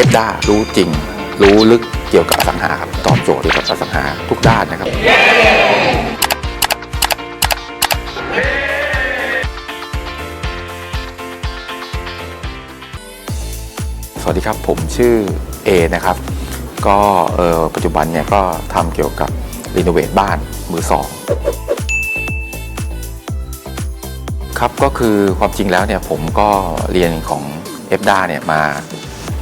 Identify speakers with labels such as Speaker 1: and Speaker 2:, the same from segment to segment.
Speaker 1: เอฟด้ารู้จริง รู้ลึกเกี่ยวกับอสังหาครับตอบโจทย์เกี่ยวกับอสังหาทุกด้านนะครับ สวัสดีครับผมชื่อเอนะครับ ก็เออปัจจุบันเนี่ยก็ทำเกี่ยวกับรีโนเวทบ้านมือสองครับก็คือความจริงแล้วเนี่ยผมก็เรียนของเอฟดาเนี่ยมา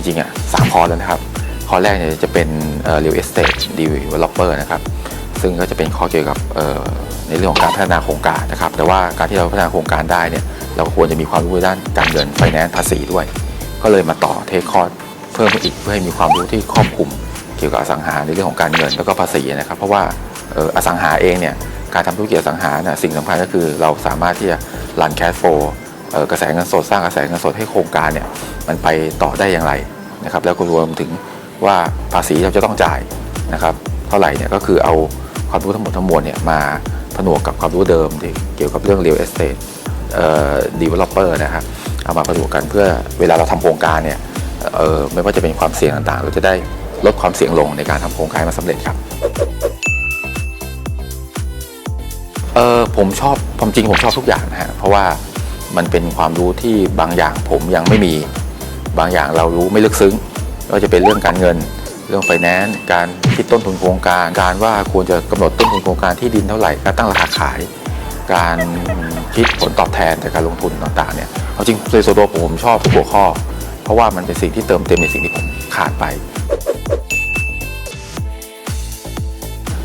Speaker 1: ริงๆอะสามคอร์สแล้วนะครับ คอร์สแรกเนี่ยจะเป็นเอ่อ real estate developer นะครับซึ่งก็จะเป็นข้อเกี่ยวกับในเรื่องของการพัฒนาโครงการนะครับ แต่ว่าการที่เราพัฒนาโครงการได้เนี่ยเราควรจะมีความรู้ด้านการเงินไฟแนนซ์ภาษีด้วย ก็เลยมาต่อเทคคอร์สเพิ่มอีกเพื่อให้มีความรู้ที่ครอบคลุม เกี่ยวกับอสังหาในเรื่องของการเงินแล้วก็ภาษีนะครับ เพราะว่าอสังหาเองเนี่ยการทำธุรกิจอสังหาเนี่ยสิ่งสำคัญก็คือเราสามารถที่จะรันแคชโฟกระแสเงินสดสร้างกระแสเงินสดให้โครงการเนี่ยมันไปต่อได้อย่างไร นะครับแล้วก็รวมถึงว่าภาษีเราจะต้องจ่ายนะครับเท่าไหร่เนี่ยก็คือเอาความรู้ทั้งหมดทั้งมวลเนี่ยมาผนวกกับความรู้เดิมที่เกี่ยวกับเรื่อง real estate เอ่อ developer นะครับเอามาผนวกกันเพื่อเวลาเราทำโครงการเนี่ยเออไม่ว่าจะเป็นความเสี่ยงต่างๆ เราจะได้ลดความเสี่ยงลงในการทำโครงการมันสำเร็จครับเออผมชอบความจริงผมชอบทุกอย่างนะฮะเพราะว่ามันเป็นความรู้ที่บางอย่างผมยังไม่มี บางอย่างเรารู้ไม่ลึกซึ้งไม่ว่าจะเป็นเรื่องการเงิน เรื่องไฟแนนซ์การคิดต้นทุนโครงการ การว่าควรจะกำหนดต้นทุนโครงการที่ดินเท่าไหร่การตั้งราคาขาย การคิดผลตอบแทนจากการลงทุนต่างๆเนี่ยเอาจริงโดยส่วนตัวผมชอบทุกหัวข้อ เพราะว่ามันเป็นสิ่งที่เติมเต็มในสิ่งที่ผมขาดไป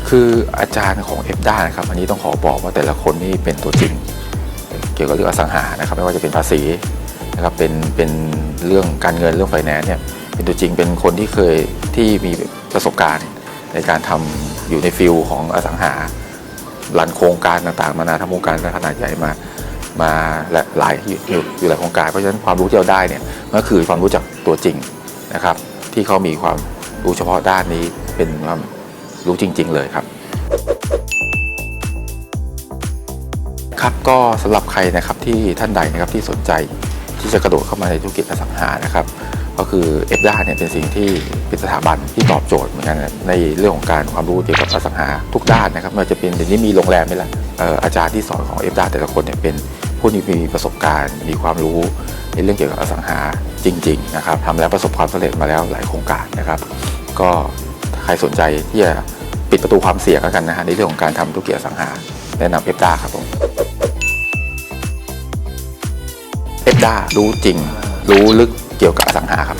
Speaker 1: คืออาจารย์ของเอฟด้านะครับอันนี้ต้องขอบอกว่าแต่ละคนนี่เป็นตัวจริง เกี่ยวกับเรื่องอสังหานะครับไม่ว่าจะเป็นภาษี นะครับเป็นเป็นเรื่องการเงินเรื่องไฟแนนซ์เนี่ยเป็นตัวจริงเป็นคนที่เคยที่มีประสบการณ์ในการทำอยู่ในฟิลของอสังหารันโครงการต่างๆ มานาทำโครงการขนาดใหญ่มามาหลายอยู่อยู่อยู่หลายโครงการ เพราะฉะนั้นความรู้ที่เราได้เนี่ยก็คือความรู้จากตัวจริงนะครับ ที่เขามีความรู้เฉพาะด้านนี้เป็นความรู้จริง ๆ เลยครับครับก็สำหรับใครนะครับที่ท่านใดนะครับที่สนใจ ที่จะกระโดดเข้ามาในธุรกิจอสังหานะครับก็คือเอฟด้าเนี่ยเป็นสิ่งที่เป็นสถาบันที่ตอบโจทย์เหมือนกันในเรื่องของการความรู้เกี่ยวกับอสังหาทุกด้านนะครับไม่ว่าจะเป็นเดี๋ยวนี้มีโรงแรมไหมล่ะเอ่ออาจารย์ที่สอนของเอฟด้าแต่ละคนเนี่ยเป็นผู้ที่มีประสบการณ์ มีความรู้ในเรื่องเกี่ยวกับอสังหาจริง ๆ นะครับทำแล้วประสบความสำเร็จมาแล้วหลายโครงการนะครับ ก็ใครสนใจที่จะปิดประตูความเสี่ยงกันนะฮะในเรื่องของการทำธุรกิจอสังหาแนะนำเอฟด้าครับผม เอ็ดด้ารู้จริง รู้ลึกเกี่ยวกับสังหาครับ